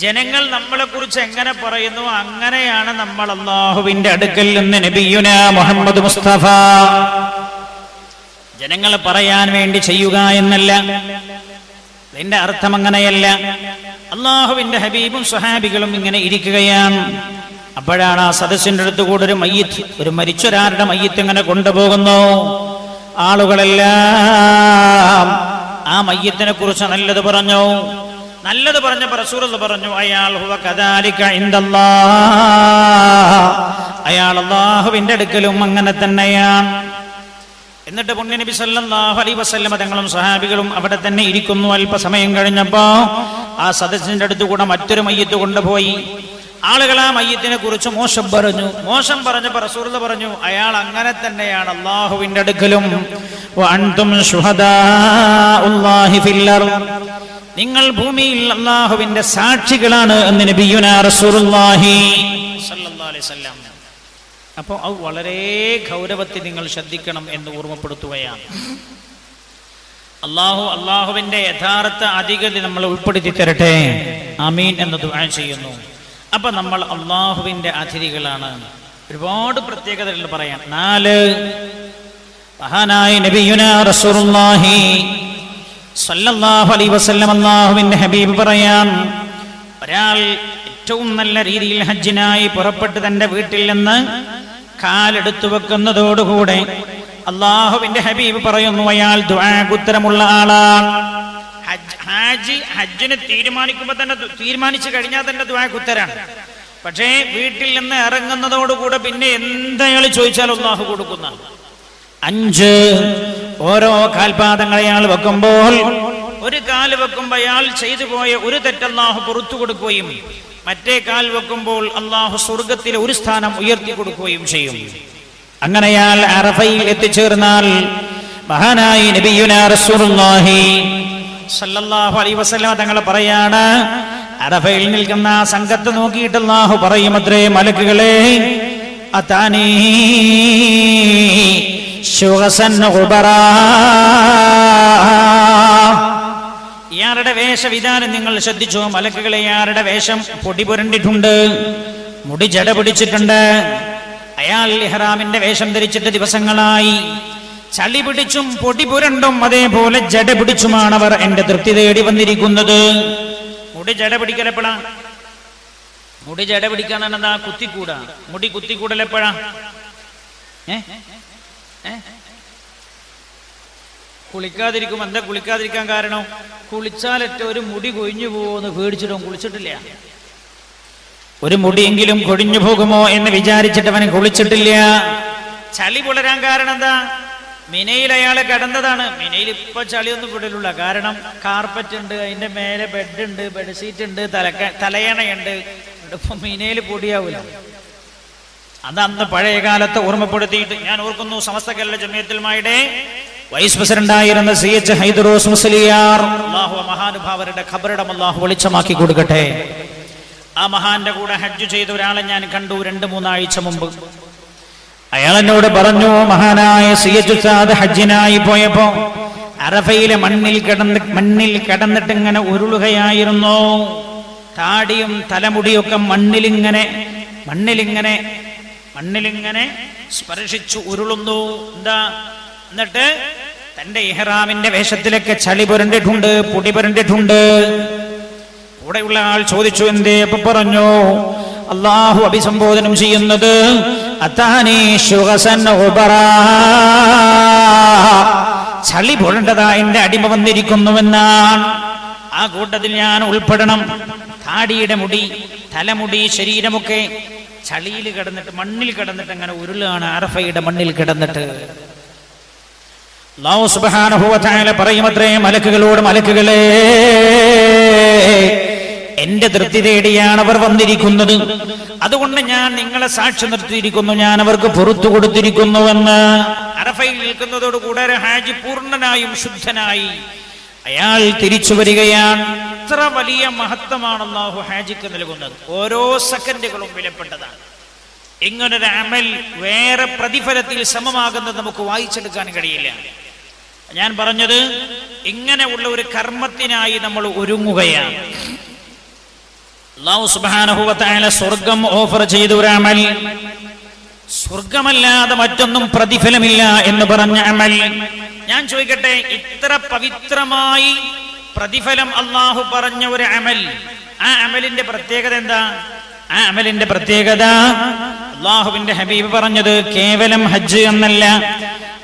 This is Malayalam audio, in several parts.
ജനങ്ങൾ നമ്മളെ കുറിച്ച് എങ്ങനെ പറയുന്നു? അങ്ങനെയാണ് നമ്മൾ അള്ളാഹുവിന്റെ അടുക്കൽ നിന്ന് നബിയുന മുഹമ്മദ് മുസ്തഫ. ജനങ്ങൾ പറയാൻ വേണ്ടി ചെയ്യുക എന്നല്ല. ഇതിന്റെ അർത്ഥം അങ്ങനെയല്ല. അള്ളാഹുവിന്റെ ഹബീബും സുഹാബികളും ഇങ്ങനെ ഇരിക്കുകയാണ്. അപ്പോഴാണ് ആ സദസ്സിന്റെ അടുത്ത് കൂടെ ഒരു മയ്യത്ത് ഒരു മരിച്ചൊരാളുടെ മയ്യത്ത് ഇങ്ങനെ കൊണ്ടുപോകുന്നു. ആളുകളെല്ലാം ആ മയ്യത്തിനെ കുറിച്ച് നല്ലത് പറഞ്ഞു. നല്ലത് പറഞ്ഞ റസൂൽ പറഞ്ഞു അയാൾ. അയാൾ അള്ളാഹുവിന്റെ അടുക്കലും അങ്ങനെ തന്നെയാണ്. എന്നിട്ട് പുണ്യ നബി സല്ലല്ലാഹു അലൈഹി വസല്ലമ തങ്ങളും സഹാബികളും അവിടെ തന്നെ ഇരിക്കുന്നു. അല്പസമയം കഴിഞ്ഞപ്പോ ആ സദസ്സിന്റെ അടുത്ത് കൂടെ മറ്റൊരു മയ്യത്ത് കൊണ്ടുപോയി. ആളുകൾ ആ മയ്യത്തിനെ കുറിച്ച് മോശം പറഞ്ഞു. മോശം പറഞ്ഞപ്പോ റസൂർല പറഞ്ഞു അയാൾ അങ്ങനെ തന്നെയാണ് അള്ളാഹുവിന്റെ അടുക്കലും. നിങ്ങൾ ഭൂമിയിൽ അള്ളാഹുവിന്റെ സാക്ഷികളാണ് എന്ന് നബിയുന റസൂലുള്ളാഹി അപ്പോൾ അത് വളരെ ഗൗരവത്തിൽ നിങ്ങൾ ശ്രദ്ധിക്കണം എന്ന് ഓർമ്മപ്പെടുത്തുകയാണ്. അള്ളാഹു അള്ളാഹുവിന്റെ യഥാർത്ഥ അധികതി നമ്മൾ ഉൾപ്പെടുത്തി തരട്ടെ. അമീൻ എന്ന് ദുആ ചെയ്യുന്നു. അപ്പൊ നമ്മൾ അള്ളാഹുവിന്റെ അതിഥികളാണ്. ഒരുപാട് പ്രത്യേകതകൾ പറയാം നാല് മഹാനായ നബിയുന റസൂലുള്ളാഹി സല്ലല്ലാഹു അലൈഹി വസല്ലം അല്ലാഹുവിന്റെ ഹബീബ് പറയാൻ ഒരാൾ ഏറ്റവും നല്ല രീതിയിൽ ഹജ്ജിനായി പുറപ്പെട്ട് തന്റെ വീട്ടിൽ നിന്ന് കാലെടുത്തു വെക്കുന്നതോടുകൂടെ അള്ളാഹുവിന്റെ ഹബീബ് പറയുന്നു അയാൾ ഉത്തരമുള്ള ആളാണ്. ഹാജി ഹജ്ജിന് തീരുമാനിക്കുമ്പോൾ തന്നെ തീരുമാനിച്ചു കഴിഞ്ഞാൽ തന്നെ ദ്വാഗുത്തരാണ് പക്ഷേ വീട്ടിൽ നിന്ന് ഇറങ്ങുന്നതോടുകൂടെ പിന്നെ എന്തയാൾ ചോദിച്ചാൽ അള്ളാഹു കൊടുക്കുന്ന അഞ്ച് ഓരോ കാൽപാദങ്ങൾ അയാൾ വെക്കുമ്പോൾ ഒരു കാൽ വെക്കുമ്പോൾ അയാൾ ചെയ്തു പോയ ഒരു തെറ്റല്ലാഹു പുറത്തു കൊടുക്കുകയും മറ്റേ കാൽ വെക്കുമ്പോൾ അള്ളാഹു സ്വർഗത്തിലെ ഒരു സ്ഥാനം ഉയർത്തി കൊടുക്കുകയും ചെയ്യും. അങ്ങനെയാൽ അറഫയിൽ എത്തിച്ചേർന്നാൽ മഹാനായി നബിയുന റസൂലുള്ളാഹി സല്ലല്ലാഹു അലൈഹി വസല്ലം തങ്ങൾ പറയാണ് അറഫയിൽ നിൽക്കുന്ന ആ സംഘത്തെ നോക്കിയിട്ട് പറയും അത്രേ മലക്കുകളെ അതാനീ ഖുബറാ ഇയാളുടെ വേഷവിധാനം നിങ്ങൾ ശ്രദ്ധിച്ചു? മലക്കുകളെ ഇയാളുടെ വേഷം പൊടി പുരണ്ടിട്ടുണ്ട്. മുടി ജട പിടിച്ചിട്ടുണ്ട്. അയാൾ ഇഹ്റാമിന്റെ വേഷം ധരിച്ചിട്ട് ദിവസങ്ങളായി. ചളി പിടിച്ചും പൊടി പുരണ്ടും അതേപോലെ ജട പിടിച്ചുമാണ് അവർ എന്റെ തൃപ്തി തേടി വന്നിരിക്കുന്നത്. മുടി ജട പിടിക്കലെപ്പോഴാ? മുടി ജട പിടിക്കാൻ എന്താ കുത്തിക്കൂടാ. മുടി കുത്തിക്കൂടലെപ്പോഴാ? ഏ? കുളിക്കാതിരിക്കും എന്താ കുളിക്കാതിരിക്കാൻ കാരണം? കുളിച്ചാലൊറ്റ ഒരു മുടി കൊഴിഞ്ഞു പോകുമെന്ന് പേടിച്ചിട്ടും കുളിച്ചിട്ടില്ല. ഒരു മുടിയെങ്കിലും കൊഴിഞ്ഞു പോകുമോ എന്ന് വിചാരിച്ചിട്ട് അവൻ കുളിച്ചിട്ടില്ല. ചളി പുലരാൻ കാരണം എന്താ? മിനയിൽ അയാളെ കിടന്നതാണ്. മിനയിൽ ഇപ്പൊ ചളിയൊന്നും വിടലുള്ള കാരണം കാർപ്പറ്റ് ഉണ്ട് അതിന്റെ മേലെ ബെഡ് ഉണ്ട് ബെഡ്ഷീറ്റ് ഉണ്ട് തലക്ക തലയണയുണ്ട്. ഇപ്പൊ മിനയിൽ പൊടിയാവൂല. അത് അന്ന് പഴയ കാലത്ത് ഓർമ്മപ്പെടുത്തിയിട്ട് ഞാൻ ഓർക്കുന്നു സമസ്ത കേരള ജമിയത്തിൽമായുടെ വൈസ് പ്രസിഡന്റായിരുന്ന സി എച്ച് ഹൈദറോസ് മുസ്ലിയാർ. അള്ളാഹു മഹാനുഭാവരുടെ ഖബറിടം അള്ളാഹു വെളിച്ചമാക്കി കൊടുക്കട്ടെ. ആ മഹാന്റെ കൂടെ ഹജ്ജ് ചെയ്ത ഒരാളെ ഞാൻ കണ്ടു രണ്ട് മൂന്നാഴ്ച മുമ്പ്. അയാൾ എന്നോട് പറഞ്ഞു മഹാനായ സി എച്ച് ഉസ്താദ് ഹജ്ജിനായി പോയപ്പോ അറഫയിലെ മണ്ണിൽ കിടന്ന് മണ്ണിൽ കിടന്നിട്ട് ഇങ്ങനെ ഉരുളുകയായിരുന്നു. താടിയും തലമുടിയൊക്കെ മണ്ണിലിങ്ങനെ മണ്ണിലിങ്ങനെ മണ്ണിലിങ്ങനെ സ്പർശിച്ചു ഉരുളുന്നു. എന്താ? എന്നിട്ട് തന്റെ ഇഹ്റാമിന്റെ വേഷത്തിലൊക്കെ ചളി പുരണ്ടിട്ടുണ്ട് പൊടി പുരണ്ടിട്ടുണ്ട്. കൂടെയുള്ള ആൾ ചോദിച്ചു എന്തേ? അപ്പൊ പറഞ്ഞു അള്ളാഹു അഭിസംബോധനം ചെയ്യുന്നത്. ചളി പുരണ്ടതാ എന്റെ അടിമ വന്നിരിക്കുന്നുവെന്നാണ്. ആ കൂട്ടത്തിൽ ഞാൻ ഉൾപ്പെടണം. താടിയുടെ മുടി തലമുടി ശരീരമൊക്കെ ചളിയിൽ കിടന്നിട്ട് മണ്ണിൽ കിടന്നിട്ട് അങ്ങനെ ഉരുളാണ് അറഫയുടെ മണ്ണിൽ കിടന്നിട്ട്. പറയുമത്രേ മലക്കുകളോട് മലക്കുകളെ എന്റെ തൃപ്തി തേടിയാണ് അവർ വന്നിരിക്കുന്നത്. അതുകൊണ്ട് ഞാൻ നിങ്ങളെ സാക്ഷി നിർത്തിയിരിക്കുന്നു ഞാൻ അവർക്ക് പുറത്തു കൊടുത്തിരിക്കുന്നുവെന്ന്. അറഫയിൽ നിൽക്കുന്നതോട് കൂടെ ഹാജി പൂർണനായും ശുദ്ധനായി. അയാൾ തിരിച്ചു വരികയാണ്. എത്ര വലിയ മഹത്വമാണ് അള്ളാഹു ഹാജിക്ക് നൽകുന്നത്. ഓരോ സെക്കൻഡുകളും വിലപ്പെട്ടതാണ്. ഇങ്ങനൊരു അമൽ വേറെ പ്രതിഫലത്തിൽ സമമാകുന്നത് നമുക്ക് വായിച്ചെടുക്കാൻ കഴിയില്ല. ഞാൻ പറഞ്ഞത് ഇങ്ങനെയുള്ള ഒരു കർമ്മത്തിനായി നമ്മൾ ഒരുങ്ങുകയാണ്. അള്ളാഹു സുബാനഹുവത്തായ സ്വർഗം ഓഫർ ചെയ്തു ഒരു അമൽ. സ്വർഗമല്ലാതെ മറ്റൊന്നും പ്രതിഫലമില്ല എന്ന് പറഞ്ഞ അമൽ. ഞാൻ ചോദിക്കട്ടെ ഇത്ര പവിത്രമായി പ്രതിഫലം അള്ളാഹു പറഞ്ഞ ഒരു അമൽ ആ അമലിന്റെ പ്രത്യേകത എന്താ? ആ അമലിന്റെ പ്രത്യേകത അള്ളാഹുവിന്റെ ഹബീബ് പറഞ്ഞത് കേവലം ഹജ്ജ് എന്നല്ല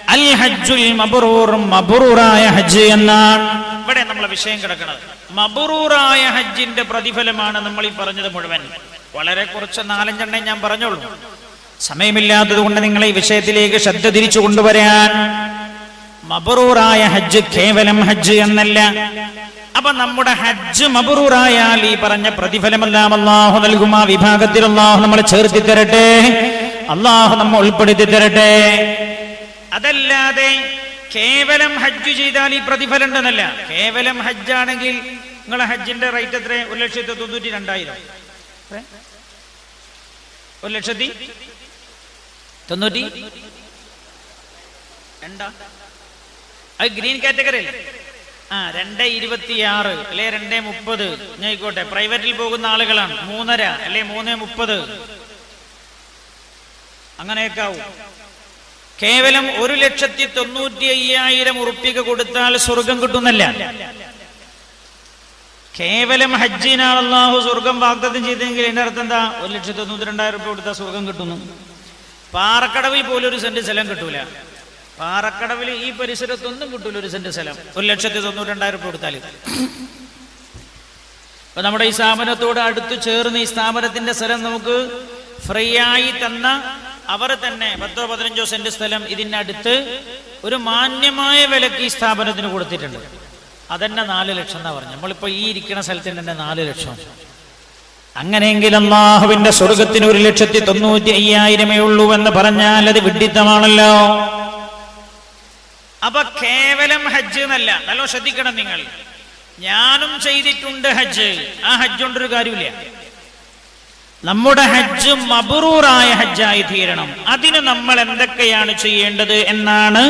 അൽ ഹജ്ജുൽ മബറൂർ മബറൂറായ ഹജ്ജ് എന്നാണ്. ഇവിടെ നമ്മളെ വിഷയം കിടക്കുന്നത്. മബറൂറായ ഹജ്ജിന്റെ പ്രതിഫലമാണ് നമ്മൾ ഈ പറഞ്ഞത് മുഴുവൻ. വളരെ കുറച്ച് നാലഞ്ചെണ്ണേ ഞാൻ പറഞ്ഞോളൂ. സമയമില്ലാത്തത് കൊണ്ട് നിങ്ങളെ ഈ വിഷയത്തിലേക്ക് ശ്രദ്ധ തിരിച്ചു കൊണ്ടുവരാൻ മബറൂറായ ഹജ്ജ് കേവലം ഹജ്ജ് എന്നല്ല. അപ്പൊ നമ്മുടെ ഹജ്ജ് മബറൂറായാൽ ഈ പറഞ്ഞ പ്രതിഫലമെല്ലാം അള്ളാഹു നൽകും. ആ വിഭാഗത്തിൽ അള്ളാഹു നമ്മളെ ചേർത്തി തരട്ടെ. അള്ളാഹു നമ്മ ഉൾപ്പെടുത്തി തരട്ടെ. അതല്ലാതെ കേവലം ഹജ്ജ് ചെയ്താൽ ഈ പ്രതിഫലം ഉണ്ടെന്നല്ല. കേവലം ഹജ്ജാണെങ്കിൽ നിങ്ങളെ ഹജ്ജിന്റെ റേറ്റ് എത്ര? ഒരു ലക്ഷത്തി തൊണ്ണൂറ്റി രണ്ടായിരം? ഒരു ലക്ഷത്തി തൊണ്ണൂറ്റി? രണ്ടാ? അത് ഗ്രീൻ കാറ്റഗറി അല്ലേ? ആ രണ്ട് ഇരുപത്തിയാറ് അല്ലെ രണ്ട് മുപ്പത്. ആയിക്കോട്ടെ പ്രൈവറ്റിൽ പോകുന്ന ആളുകളാണ്. മൂന്നര അല്ലെ മൂന്ന് മുപ്പത്. അങ്ങനെയൊക്കെ ആവും. കേവലം ഒരു ലക്ഷത്തി തൊണ്ണൂറ്റി അയ്യായിരം ഉറുപ്പിക കൊടുത്താൽ സ്വർഗം കിട്ടുന്നല്ല. കേവലം ഹജ്ജിനാണ് അള്ളാഹു സ്വർഗം വാഗ്ദത്തം ചെയ്തെങ്കിൽ എന്റെ അർത്ഥം എന്താ? ഒരു ലക്ഷത്തി തൊണ്ണൂറ്റി രണ്ടായിരം രൂപ കൊടുത്താൽ സ്വർഗം കിട്ടുന്നു. പാറക്കടവിൽ പോലും ഒരു സെന്റ് സ്ഥലം കിട്ടൂല. പാറക്കടവിൽ ഈ പരിസരത്തൊന്നും കിട്ടൂല ഒരു സെന്റ് സ്ഥലം. ഒരു ലക്ഷത്തി തൊണ്ണൂറ്റി കൊടുത്താൽ അപ്പൊ നമ്മുടെ ഈ സ്ഥാപനത്തോട് അടുത്ത് ചേർന്ന് ഈ സ്ഥാപനത്തിന്റെ സ്ഥലം നമുക്ക് ഫ്രീ ആയി തന്ന അവർ തന്നെ പത്തോ പതിനഞ്ചോ സെന്റ് സ്ഥലം ഇതിനടുത്ത് ഒരു മാന്യമായ വിലക്ക് ഈ സ്ഥാപനത്തിന് കൊടുത്തിട്ടുണ്ട്. അതന്നെ നാല് ലക്ഷം എന്നാ പറഞ്ഞു നമ്മളിപ്പോ ഈ ഇരിക്കുന്ന സ്ഥലത്തിന് തന്നെ നാല് ലക്ഷം. അങ്ങനെയെങ്കിൽ അള്ളാഹുവിന്റെ സ്വർഗത്തിന് ഒരു ലക്ഷത്തി തൊണ്ണൂറ്റി അയ്യായിരമേ ഉള്ളൂ എന്ന് പറഞ്ഞാൽ അത് വിഡിത്തമാണല്ലോ. അപ്പൊ കേവലം ഹജ്ജ് എന്നല്ല. നല്ല ശ്രദ്ധിക്കണം നിങ്ങൾ. ഞാനും ചെയ്തിട്ടുണ്ട് ഹജ്ജ്. ആ ഹജ്ജ് കൊണ്ടൊരു കാര്യമില്ല. നമ്മുടെ ഹജ്ജ് മബറൂറായ ഹജ്ജായി തീരണം. അതിന് നമ്മൾ എന്തൊക്കെയാണ് ചെയ്യേണ്ടത് എന്നാണ്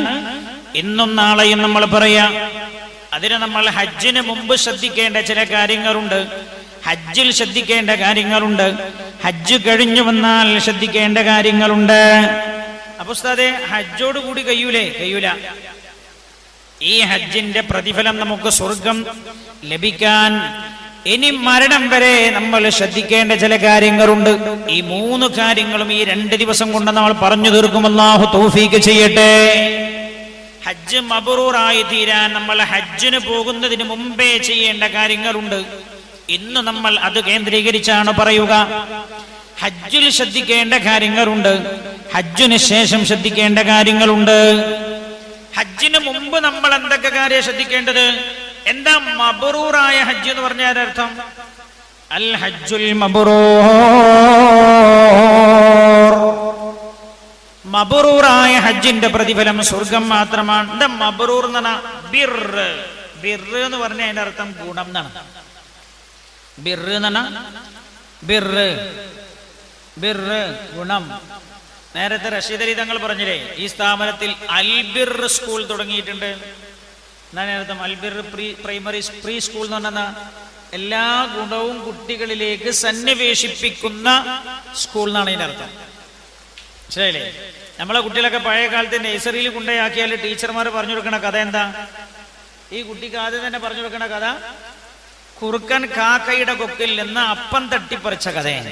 ഇന്നും നാളെയും നമ്മൾ പറയാ. അതിന് നമ്മൾ ഹജ്ജിന് മുമ്പ് ശ്രദ്ധിക്കേണ്ട ചില കാര്യങ്ങളുണ്ട്. ഹജ്ജിൽ ശ്രദ്ധിക്കേണ്ട കാര്യങ്ങളുണ്ട്. ഹജ്ജ് കഴിഞ്ഞു വന്നാൽ ശ്രദ്ധിക്കേണ്ട കാര്യങ്ങളുണ്ട്. അപ്പൊ ഹജ്ജോട് കൂടി കഴിയൂലേ? കഴിയൂല. ഈ ഹജ്ജിന്റെ പ്രതിഫലം നമുക്ക് സ്വർഗം ലഭിക്കാൻ ഇനി മരണം വരെ നമ്മൾ ശ്രദ്ധിക്കേണ്ട ചില കാര്യങ്ങളുണ്ട്. ഈ മൂന്ന് കാര്യങ്ങളും ഈ രണ്ട് ദിവസം കൊണ്ട് നമ്മൾ പറഞ്ഞു തീർക്കും. അള്ളാഹു തൗഫീക്ക് ചെയ്യട്ടെ. ഹജ്ജ് മബറൂറായി തീരാൻ നമ്മൾ ഹജ്ജിന് പോകുന്നതിന് മുമ്പേ ചെയ്യേണ്ട കാര്യങ്ങളുണ്ട്. ഇന്ന് നമ്മൾ അത് കേന്ദ്രീകരിച്ചാണ് പറയുക. ഹജ്ജിൽ ശ്രദ്ധിക്കേണ്ട കാര്യങ്ങളുണ്ട്. ഹജ്ജിന് ശേഷം ശ്രദ്ധിക്കേണ്ട കാര്യങ്ങളുണ്ട്. ഹജ്ജിന് മുമ്പ് നമ്മൾ എന്തൊക്കെ കാര്യം ശ്രദ്ധിക്കേണ്ടത്? എന്താ മബറൂറായ ഹജ്ജ് എന്ന് പറഞ്ഞാൽ അർത്ഥം? അൽ ഹജ്ജുൽ മബറൂർ. മബറൂറായ ഹജ്ജിന്റെ പ്രതിഫലം സ്വർഗം മാത്രമാണ്. എന്താ മബറൂർ എന്ന് പറഞ്ഞാൽ ബിർ. ബിർ എന്ന് പറഞ്ഞ അതിന്റെ അർത്ഥം ഗുണം എന്നാണ്. ബിർ എന്ന് പറഞ്ഞാൽ ബിർ. ബിർ ഗുണം. നേരത്തെ റഷീദ് അലി തങ്ങൾ പറഞ്ഞില്ലേ ഈ സ്ഥാപനത്തിൽ അൽബിർ സ്കൂൾ തുടങ്ങിയിട്ടുണ്ട്. എന്താണ് അർത്ഥം അൽബിർ പ്രീ പ്രൈമറി പ്രീ സ്കൂൾ എന്ന് പറഞ്ഞാൽ എല്ലാ ഗുണവും കുട്ടികളിലേക്ക് സന്നിവേശിപ്പിക്കുന്ന സ്കൂൾ എന്നാണ് ഇതിന്റെ അർത്ഥം. ശരിയല്ലേ നമ്മളെ കുട്ടികളൊക്കെ പഴയ കാലത്ത് നഴ്സറിയിൽ കൊണ്ടുപോയാക്കിയാൽ ടീച്ചർമാർ പറഞ്ഞു കൊടുക്കണ കഥ എന്താ? ഈ കുട്ടിക്ക് ആദ്യം തന്നെ പറഞ്ഞു കൊടുക്കണ കഥ കുറുക്കൻ കാക്കയുടെ കൊക്കിൽ നിന്ന് അപ്പം തട്ടിപ്പറിച്ച കഥയാണ്.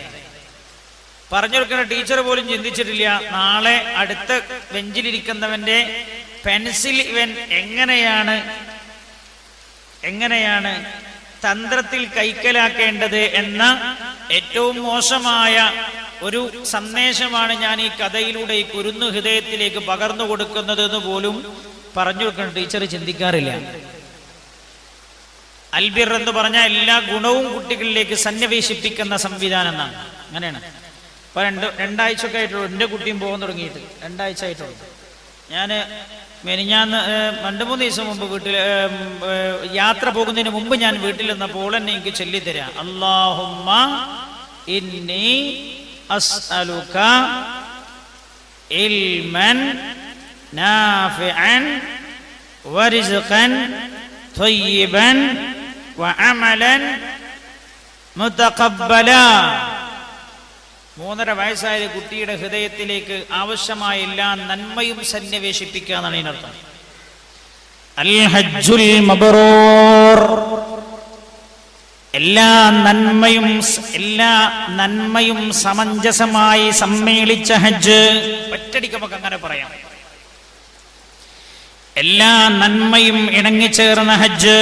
പറഞ്ഞു കൊടുക്കുന്ന ടീച്ചർ പോലും ചിന്തിച്ചിട്ടില്ല. നാളെ അടുത്ത ബെഞ്ചിലിരിക്കുന്നവന്റെ പെൻസിൽ ഇവൻ എങ്ങനെയാണ് എങ്ങനെയാണ് തന്ത്രത്തിൽ കൈക്കലാക്കേണ്ടത് എന്ന ഏറ്റവും മോശമായ ഒരു സന്ദേശമാണ് ഞാൻ ഈ കഥയിലൂടെ ഈ കുരുന്നു ഹൃദയത്തിലേക്ക് പകർന്നു കൊടുക്കുന്നത് എന്ന് പോലും പറഞ്ഞു കൊടുക്കുന്ന ടീച്ചർ ചിന്തിക്കാറില്ല. അൽബിർ എന്ന് പറഞ്ഞ എല്ലാ ഗുണവും കുട്ടികളിലേക്ക് സന്നിവേശിപ്പിക്കുന്ന സംവിധാനം എന്നാണ്. അങ്ങനെയാണ്. ഇപ്പൊ രണ്ട് രണ്ടാഴ്ച ഒക്കെ ആയിട്ടുള്ളൂ എൻ്റെ കുട്ടിയും പോകാൻ തുടങ്ങിയിട്ട് രണ്ടാഴ്ച ആയിട്ടുള്ളൂ ഞാൻ മെനിഞ്ഞാന്ന് ഏഹ്, രണ്ട് മൂന്ന് ദിവസം മുമ്പ് വീട്ടിൽ ഏഹ്, ഏഹ്, യാത്ര പോകുന്നതിന് മുമ്പ് ഞാൻ വീട്ടിൽ നിന്നപ്പോൾ എന്നെ എനിക്ക് ചൊല്ലിത്തരാം അള്ളാഹുമ്മ ഇന്നി അസ്അലുക ഇൽമൻ നാഫിഅൻ വരിസ്ഖൻ طيبا وعملا മുതഖബ്ബല മൂന്നര വയസ്സായ കുട്ടിയുടെ ഹൃദയത്തിലേക്ക് ആവശ്യമായ എല്ലാ നന്മയും സന്നിവേശിപ്പിക്കുക എന്നാണ് ഇതിനർത്ഥം എല്ലാ നന്മയും എല്ലാ നന്മയും സമഞ്ജസമായി സമ്മേളിച്ച ഹജ്ജ്. ഒറ്റടിക്ക് നമുക്ക് അങ്ങനെ പറയാം. എല്ലാ നന്മയും ഇണങ്ങിച്ചേർന്ന ഹജ്ജ്.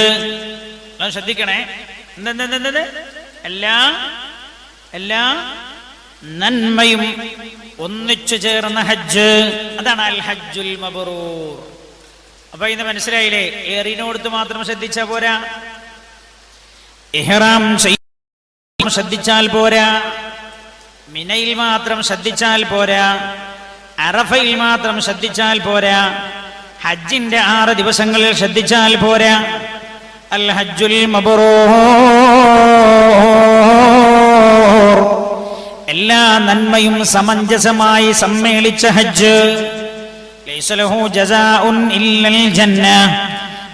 ശ്രദ്ധിക്കണേ. എന്തെന്തെന്തെന്ത് എല്ലാ എല്ലാ നന്മയും ഒന്നിച്ചു ചേർന്ന ഹജ്ജ്. അതാണ് അൽ ഹജ്ജുൽ മബറൂർ. അപ്പൊ ഇന്ന് മനസ്സിലായില്ലേ? ഏറിനോടുത്ത് മാത്രം ശ്രദ്ധിച്ചാ പോരാ. ഇഹ്റാം ചെയ്യ ശ്രദ്ധിച്ചാൽ പോരാ. മിനയിൽ മാത്രം ശ്രദ്ധിച്ചാൽ പോരാ. അറഫയിൽ മാത്രം ശ്രദ്ധിച്ചാൽ പോരാ. ഹജ്ജിന്റെ ആറ് ദിവസങ്ങളിൽ ശ്രദ്ധിച്ചാൽ പോരാ. അൽ ഹജ്ജുൽ മബ്റൂർ. എല്ലാ നന്മയും സമഞ്ജസമായി സമ്മേളിച്ച ഹജ്ജ്.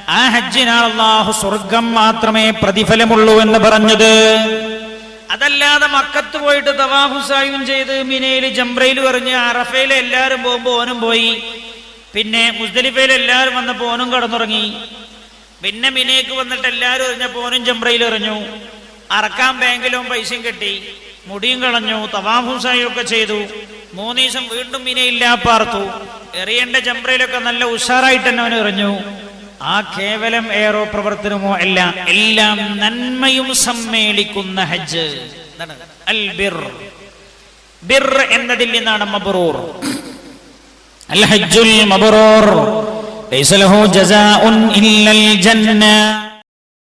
ആ ഹജ്ജിനാണ് അള്ളാഹു സ്വർഗം മാത്രമേ പ്രതിഫലമുള്ളൂ എന്ന് പറഞ്ഞത്. അതല്ലാതെ മക്കത്ത് പോയിട്ട് തവാഫുസായും ചെയ്ത് മിനയിൽ ജംബ്രയിൽ പറഞ്ഞ് അറഫയിൽ എല്ലാവരും പോകുമ്പോൾ ഓനും പോയി. പിന്നെ മുസ്ദലിഫയിൽ എല്ലാവരും വന്നപ്പോൾ ഓനും കടന്നുറങ്ങി. പിന്നെ മിനയ്ക്ക് വന്നിട്ട് എല്ലാവരും എറിഞ്ഞപ്പോൾ ഓനും ജംബ്രയിൽ എറിഞ്ഞു. അറക്കാൻ ബാങ്കിലും പൈസയും കെട്ടി. മുടിയും കളഞ്ഞു തവാഫുസായൊക്കെ ചെയ്തു. മൂന്ന് ദിവസം വീണ്ടും ഇനി പാർത്തു എറിയേണ്ട ജംറയിലൊക്കെ നല്ല ഉഷാറായിട്ട് തന്നെ അവൻ എറിഞ്ഞു. ആ കേവലം ഏറോ പ്രവർത്തനമോ അല്ല എല്ലാം നന്മയും സമ്മേളിക്കുന്ന ഹജ്ജ്? അൽ ബിർ. ബിർ എന്നതിൽ നിന്നാണ് മബറൂർ. അൽ ഹജ്ജുൽ മബറൂർ. ലൈസ ലഹു ജസാഉൻ ഇല്ലൽ ജന്ന.